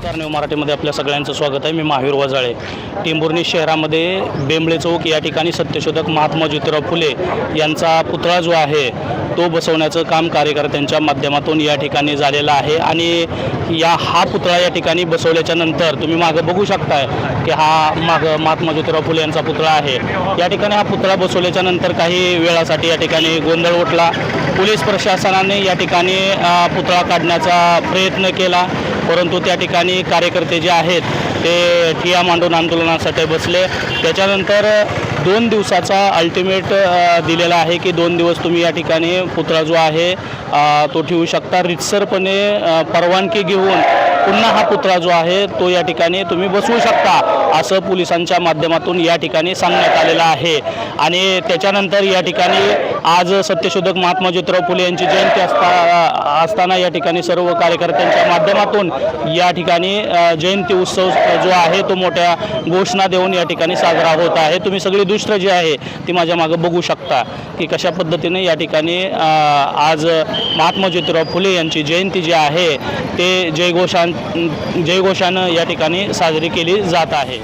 नमस्कार न्यू मराठीमध्ये आपल्या सगळ्यांचं स्वागत आहे. मी महावीर वजाळे. टेंभुर्णी शहरामध्ये बेंबळे चौक या ठिकाणी सत्यशोधक महात्मा ज्योतिराव फुले यांचा पुतळा जो आहे तो बसवण्याचं काम कार्यकर्त्यांच्या माध्यमातून या ठिकाणी झालेलं आहे. आणि या हा पुतळा या ठिकाणी बसवल्याच्या नंतर तुम्ही मागं बघू शकताय की हा मागं महात्मा ज्योतिराव फुले यांचा पुतळा आहे. या ठिकाणी हा पुतळा बसवल्याच्या नंतर काही वेळासाठी या ठिकाणी गोंधळ उठला. पोलीस प्रशासनाने या ठिकाणी पुतळा काढण्याचा प्रयत्न केला. परंतु त्या ठिकाणी कार्यकर्ते जे आहेत ते ठिया मांडून आंदोलनासाठी बसले. त्याच्यानंतर दोन दिवसाचा अल्टिमेट दिलेला आहे की दोन दिवस तुम्ही या ठिकाणी पुतळा जो आहे तो ठेवू शकता. रितसरपणे परवानगी घेऊन पुन्हा हा पुतळा जो आहे तो या ठिकाणी तुम्ही बसवू शकता असं पोलिसांच्या माध्यमातून या ठिकाणी सांगण्यात आलेलं आहे. आणि त्याच्यानंतर या ठिकाणी आज सत्यशोधक महात्मा ज्योतिराव फुले यांची जयंती असता असताना या ठिकाणी सर्व कार्यकर्त्यांच्या माध्यमातून या ठिकाणी जयंती उत्सव जो आहे तो मोठ्या घोषणा देऊन या ठिकाणी साजरा होत आहे. तुम्ही सगळी दुसरं जी आहे ती माझ्या मागं बघू शकता की कशा पद्धतीने या ठिकाणी आज महात्मा ज्योतिराव फुले यांची जयंती जी आहे ते जयघोषां जयघोषानं या ठिकाणी साजरी केली जात आहे.